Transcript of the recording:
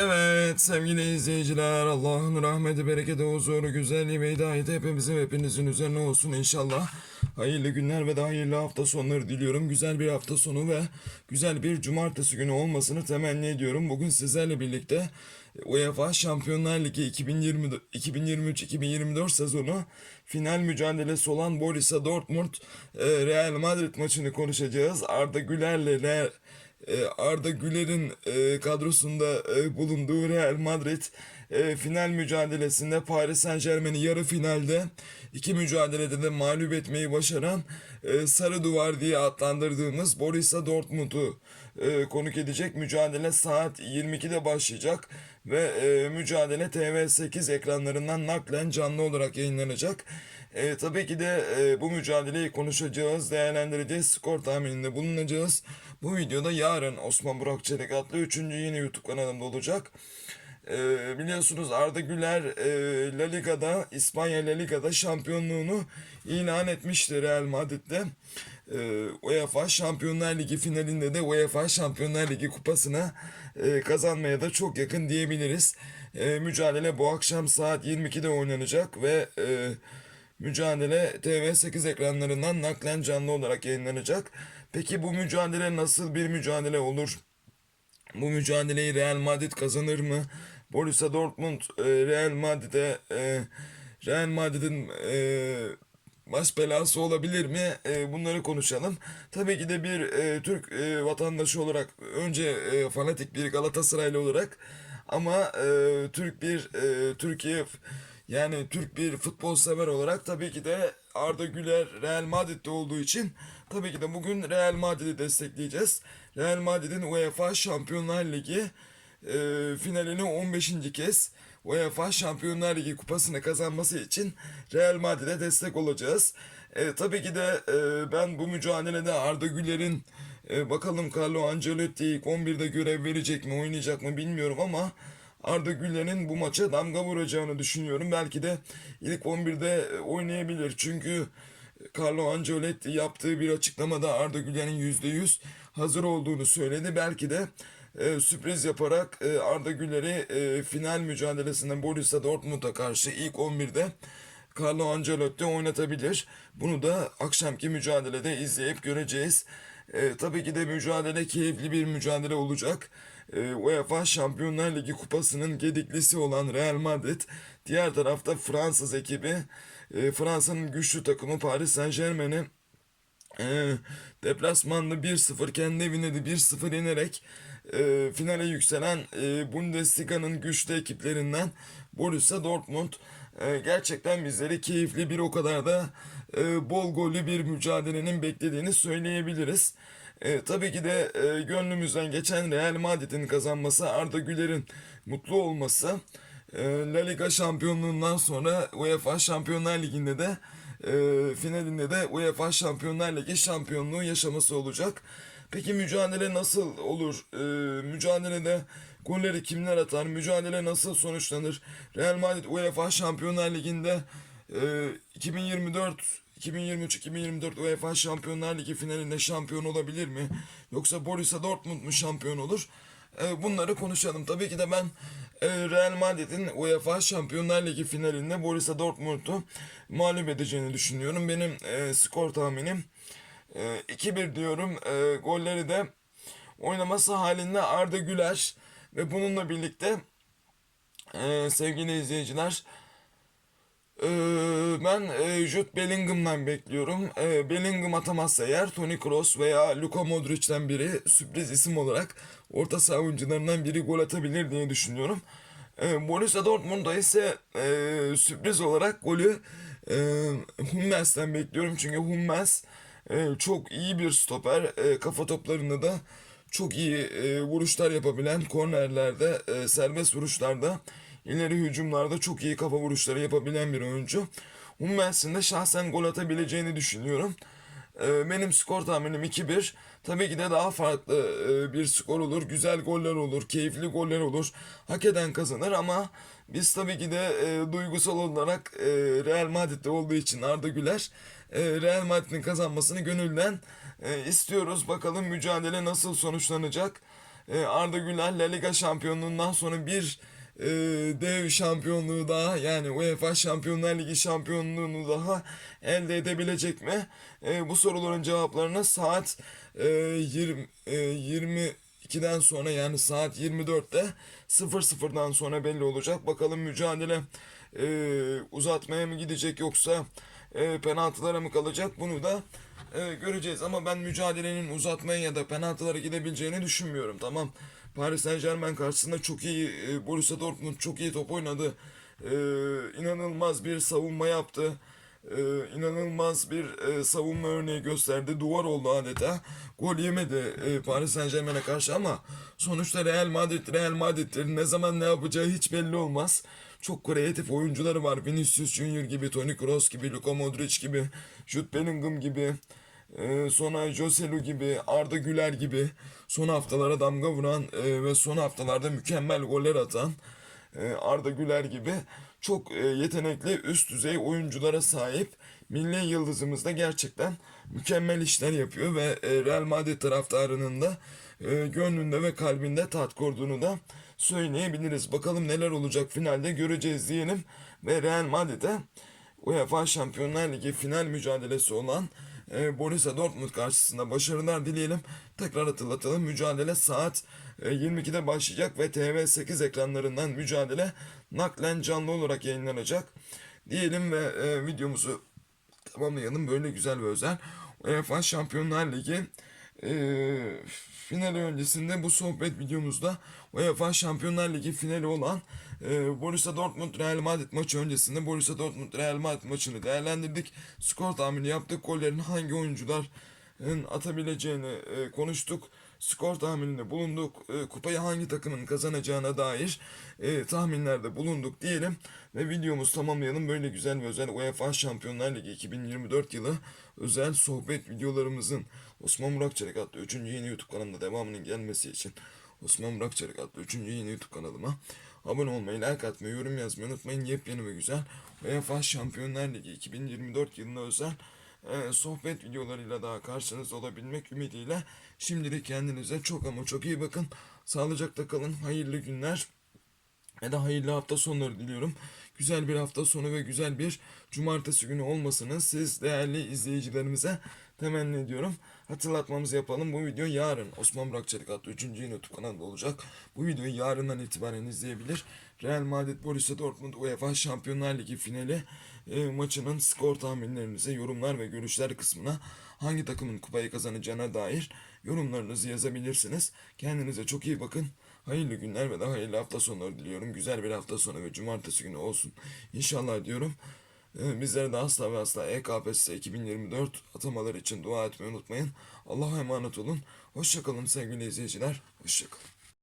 Evet sevgili izleyiciler Allah'ın rahmeti, bereketi, huzuru, güzelliği ve hidayeti hepimizin hepinizin üzerine olsun inşallah. Hayırlı günler ve de hayırlı hafta sonları diliyorum. Güzel bir hafta sonu ve güzel bir cumartesi günü olmasını temenni ediyorum. Bugün sizlerle birlikte UEFA Şampiyonlar Ligi 2020 2023-2024 sezonu final mücadelesi olan Borussia Dortmund e, Real Madrid maçını konuşacağız. Arda Güler'le Real Arda Güler'in e, kadrosunda e, bulunduğu Real Madrid e, final mücadelesinde Paris Saint Germain'i yarı finalde iki mücadelede de mağlup etmeyi başaran e, Sarı Duvar diye adlandırdığımız Borussia Dortmund'u e, konuk edecek. Mücadele saat 22'de başlayacak ve e, mücadele TV8 ekranlarından naklen canlı olarak yayınlanacak. E, tabii ki de e, bu mücadeleyi konuşacağız, değerlendireceğiz, skor tahmininde bulunacağız. Bu videoda yarın Osman Burak Çelik adlı 3. yeni YouTube kanalımda olacak. E, biliyorsunuz Arda Güler e, La Liga'da, İspanya La Liga'da şampiyonluğunu ilan etmişti Real Madrid'de. E, UEFA Şampiyonlar Ligi finalinde de UEFA Şampiyonlar Ligi kupasına e, kazanmaya da çok yakın diyebiliriz. E, mücadele bu akşam saat 22'de oynanacak ve e, mücadele TV8 ekranlarından naklen canlı olarak yayınlanacak. Peki bu mücadele nasıl bir mücadele olur? Bu mücadeleyi Real Madrid kazanır mı? Borussia Dortmund e, Real Madrid'e e, Real Madrid'in e, baş belası olabilir mi? Bunları konuşalım. Tabii ki de bir Türk vatandaşı olarak önce fanatik bir Galatasaraylı olarak ama Türk bir Türkiye yani Türk bir futbol sever olarak tabii ki de Arda Güler Real Madrid'de olduğu için tabii ki de bugün Real Madrid'i destekleyeceğiz. Real Madrid'in UEFA Şampiyonlar Ligi e, finalini 15. kez UEFA Şampiyonlar Ligi kupasını kazanması için Real Madrid'e destek olacağız. E, tabii ki de e, ben bu mücadelede Arda Güler'in e, bakalım Carlo Ancelotti ilk 11'de görev verecek mi oynayacak mı bilmiyorum ama Arda Güler'in bu maça damga vuracağını düşünüyorum. Belki de ilk 11'de oynayabilir. Çünkü Carlo Ancelotti yaptığı bir açıklamada Arda Güler'in %100 hazır olduğunu söyledi. Belki de e, sürpriz yaparak e, Arda Güler'i e, final mücadelesinde Borussia Dortmund'a karşı ilk 11'de Carlo Ancelotti oynatabilir. Bunu da akşamki mücadelede izleyip göreceğiz. E, tabii ki de mücadele keyifli bir mücadele olacak. E, UEFA Şampiyonlar Ligi kupasının gediklisi olan Real Madrid, diğer tarafta Fransız ekibi, e, Fransa'nın güçlü takımı Paris Saint Germain'i e, deplasmanda 1-0 kendi evinde de 1-0 yenerek e, finale yükselen e, Bundesliga'nın güçlü ekiplerinden Borussia Dortmund e, gerçekten bizleri keyifli bir o kadar da e, bol gollü bir mücadelenin beklediğini söyleyebiliriz. E, tabii ki de e, gönlümüzden geçen Real Madrid'in kazanması, Arda Güler'in mutlu olması, e, La Liga şampiyonluğundan sonra UEFA Şampiyonlar Ligi'nde de e, finalinde de UEFA Şampiyonlar Ligi şampiyonluğu yaşaması olacak. Peki mücadele nasıl olur? E, mücadelede golleri kimler atar? Mücadele nasıl sonuçlanır? Real Madrid UEFA Şampiyonlar Ligi'nde e, 2024 2023-2024 UEFA Şampiyonlar Ligi finalinde şampiyon olabilir mi? Yoksa Borussia Dortmund mu şampiyon olur? E, bunları konuşalım. Tabii ki de ben e, Real Madrid'in UEFA Şampiyonlar Ligi finalinde Borussia Dortmund'u mağlup edeceğini düşünüyorum. Benim e, skor tahminim e, 2-1 diyorum. E, golleri de oynaması halinde Arda Güler ve bununla birlikte e, sevgili izleyiciler e, ben e, Jude Bellingham'dan bekliyorum. E, Bellingham atamazsa eğer Toni Kroos veya Luka Modric'ten biri sürpriz isim olarak orta saha oyuncularından biri gol atabilir diye düşünüyorum. E, Borussia Dortmund'da ise e, sürpriz olarak golü e, Hummels'ten bekliyorum. Çünkü Hummels e, çok iyi bir stoper. E, kafa toplarında da çok iyi e, vuruşlar yapabilen kornerlerde, e, serbest vuruşlarda, ileri hücumlarda çok iyi kafa vuruşları yapabilen bir oyuncu. Hummels'in de şahsen gol atabileceğini düşünüyorum. E, benim skor tahminim 2-1. Tabii ki de daha farklı e, bir skor olur. Güzel goller olur, keyifli goller olur. Hak eden kazanır ama biz tabii ki de e, duygusal olarak e, Real Madrid'de olduğu için Arda Güler Real Madrid'in kazanmasını gönülden e, istiyoruz. Bakalım mücadele nasıl sonuçlanacak. e, Arda Güler La Liga şampiyonluğundan sonra bir e, dev şampiyonluğu daha yani UEFA Şampiyonlar Ligi şampiyonluğunu daha elde edebilecek mi? E, bu soruların cevaplarını saat e, 20 e, 22'den sonra yani saat 24'te 00'dan sonra belli olacak. Bakalım mücadele e, uzatmaya mı gidecek yoksa e, penaltılara mı kalacak? Bunu da e, göreceğiz ama ben mücadelenin uzatmaya ya da penaltılara gidebileceğini düşünmüyorum. Tamam. Paris Saint Germain karşısında çok iyi e, Borussia Dortmund çok iyi top oynadı. E, inanılmaz bir savunma yaptı. E, inanılmaz bir e, savunma örneği gösterdi. Duvar oldu adeta. Gol yemedi e, Paris Saint Germain'e karşı ama sonuçta Real Madrid Real Madrid'dir. Ne zaman ne yapacağı hiç belli olmaz. Çok kreatif oyuncuları var. Vinicius Junior gibi, Toni Kroos gibi, Luka Modric gibi, Jude Bellingham gibi. Ee, sonra Joselu gibi, Arda Güler gibi son haftalara damga vuran e, ve son haftalarda mükemmel goller atan e, Arda Güler gibi çok e, yetenekli üst düzey oyunculara sahip milli yıldızımız da gerçekten mükemmel işler yapıyor ve e, Real Madrid taraftarının da e, gönlünde ve kalbinde tat kurduğunu da söyleyebiliriz. Bakalım neler olacak finalde göreceğiz diyelim ve Real Madrid'e UEFA Şampiyonlar Ligi final mücadelesi olan e, Borussia Dortmund karşısında başarılar dileyelim. Tekrar hatırlatalım. Mücadele saat e, 22'de başlayacak ve TV8 ekranlarından mücadele naklen canlı olarak yayınlanacak. Diyelim ve e, videomuzu tamamlayalım. Böyle güzel ve özel UEFA Şampiyonlar Ligi e, finali öncesinde bu sohbet videomuzda UEFA Şampiyonlar Ligi finali olan e, Borussia Dortmund Real Madrid maçı öncesinde Borussia Dortmund Real Madrid maçını değerlendirdik. Skor tahmini yaptık. Gollerin hangi oyuncuların atabileceğini e, konuştuk. Skor tahmininde bulunduk. E, kupayı hangi takımın kazanacağına dair e, tahminlerde bulunduk diyelim. Ve videomuzu tamamlayalım. Böyle güzel ve özel UEFA Şampiyonlar Ligi 2024 yılı özel sohbet videolarımızın Osman Murat Çelik adlı 3. yeni YouTube kanalında devamının gelmesi için Osman Murat Çelik adlı 3. yeni YouTube kanalıma abone olmayı, like atmayı, yorum yazmayı unutmayın. Yepyeni ve güzel UEFA Şampiyonlar Ligi 2024 yılına özel e, sohbet videolarıyla daha karşınızda olabilmek ümidiyle şimdilik kendinize çok ama çok iyi bakın. Sağlıcakla kalın. Hayırlı günler ve de hayırlı hafta sonları diliyorum. Güzel bir hafta sonu ve güzel bir cumartesi günü olmasını siz değerli izleyicilerimize temenni ediyorum. Hatırlatmamızı yapalım. Bu video yarın Osman Burak Çelik adlı 3. yeni YouTube kanalında olacak. Bu videoyu yarından itibaren izleyebilir. Real Madrid Borussia Dortmund UEFA Şampiyonlar Ligi finali e, maçının skor tahminlerinize, yorumlar ve görüşler kısmına hangi takımın kupayı kazanacağına dair yorumlarınızı yazabilirsiniz. Kendinize çok iyi bakın. Hayırlı günler ve daha hayırlı hafta sonları diliyorum. Güzel bir hafta sonu ve cumartesi günü olsun. İnşallah diyorum. Ee, Bizlere de asla ve asla E EKPSS 2024 atamaları için dua etmeyi unutmayın. Allah'a emanet olun. Hoşçakalın sevgili izleyiciler. Hoşçakalın.